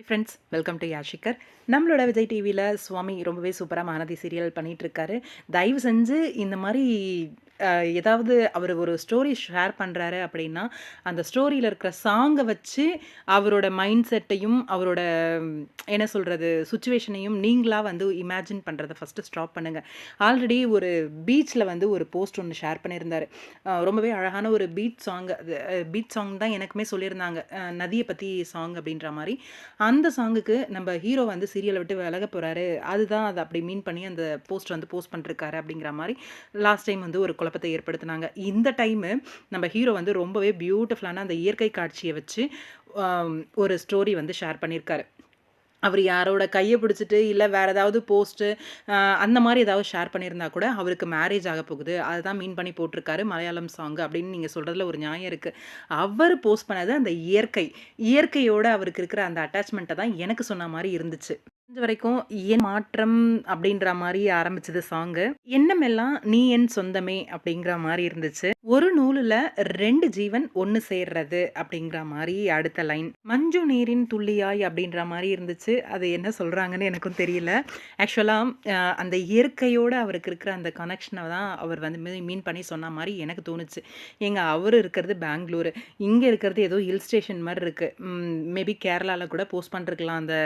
High friends welcome to யாஷிகர் நம்மளோட விஜய் டிவியில் சுவாமி ரொம்பவே சூப்பராக மகாநதி சீரியல் பண்ணிகிட்ருக்காரு தயவு செஞ்சு இந்த மாதிரி ஏதாவது அவர் ஒரு ஸ்டோரி ஷேர் பண்ணுறாரு அப்படின்னா அந்த ஸ்டோரியில் இருக்கிற சாங்கை வச்சு அவரோட மைண்ட் செட்டையும் அவரோட என்ன சொல்கிறது சுச்சுவேஷனையும் நீங்களாக வந்து இமேஜின் பண்ணுறதை ஃபஸ்ட்டு ஸ்டாப் பண்ணுங்கள் ஆல்ரெடி ஒரு பீச்சில் வந்து ஒரு போஸ்ட் ஒன்று ஷேர் பண்ணியிருந்தார். ரொம்பவே அழகான ஒரு பீட் சாங் பீட் சாங் தான் எனக்குமே சொல்லியிருந்தாங்க. நதியை பற்றி சாங் அப்படின்ற மாதிரி. அந்த சாங்குக்கு நம்ம ஹீரோ வந்து சீரியலை விட்டு விலக போகிறாரு அதுதான் அதை அப்படி மீன் பண்ணி அந்த போஸ்ட் வந்து போஸ்ட் பண்ணிருக்காரு அப்படிங்கிற மாதிரி லாஸ்ட் டைம் வந்து ஒரு குழப்பத்தை ஏற்படுத்தினாங்க. இந்த டைமு நம்ம ஹீரோ வந்து ரொம்பவே பியூட்டிஃபுல்லான அந்த இயற்கை காட்சியை வச்சு ஒரு ஸ்டோரி வந்து ஷேர் பண்ணியிருக்காரு. அவர் யாரோட கையை பிடிச்சிட்டு இல்லை வேறு ஏதாவது போஸ்ட்டு அந்த மாதிரி ஏதாவது ஷேர் பண்ணியிருந்தா கூட அவருக்கு மேரேஜ் ஆக போகுது. அதுதான் மீன் பண்ணி போட்டிருக்காரு மலையாளம் சாங் அப்படின்னு நீங்கள் சொல்கிறதுல ஒரு நியாயம் இருக்குது அவர் போஸ்ட் பண்ணது அந்த இயற்கை. இயற்கையோடு அவருக்கு இருக்கிற அந்த அட்டாச்மெண்ட்டை தான் எனக்கு சொன்ன மாதிரி இருந்துச்சு. இது வரைக்கும் என் மாற்றம் அப்படின்ற மாதிரி ஆரம்பிச்சது சாங்கு எண்ணமெல்லாம் நீ என் சொந்தமே அப்படிங்கிற மாதிரி இருந்துச்சு. ஒரு நூலில் ரெண்டு ஜீவன் ஒன்று சேர்றது அப்படிங்கிற மாதிரி அடுத்த லைன் மஞ்சு நீரின் துள்ளியாய் அப்படின்ற மாதிரி இருந்துச்சு. அது என்ன சொல்கிறாங்கன்னு எனக்கும் தெரியல. ஆக்சுவலாக அந்த இயற்கையோடு அவருக்கு இருக்கிற அந்த கனெக்ஷனை தான் அவர் வந்து மீன் பண்ணி சொன்ன மாதிரி எனக்கு தோணுச்சு. எங்கள் அவர் இருக்கிறது பெங்களூரு. இங்கே இருக்கிறது ஏதோ ஹில் ஸ்டேஷன் மாதிரி இருக்குது மேபி கேரளாவில் கூட போஸ்ட் பண்ணிருக்கலாம் அந்த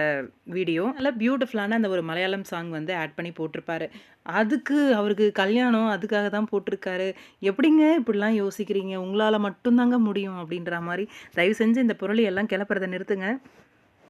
வீடியோ அதில் பியூட்டிஃபுல்லான அந்த ஒரு மலையாளம் சாங் வந்து ஆட் பண்ணி போட்டிருப்பாரு. அதுக்கு அவருக்கு கல்யாணம் அதுக்காக தான் போட்டிருக்காரு. எப்படிங்க இப்படிலாம் யோசிக்கிறீங்க? உங்களால் மட்டும்தாங்க முடியும் அப்படின்ற மாதிரி தயவு செஞ்சு இந்த பொருளை எல்லாம் கிளப்புறதை நிறுத்துங்க.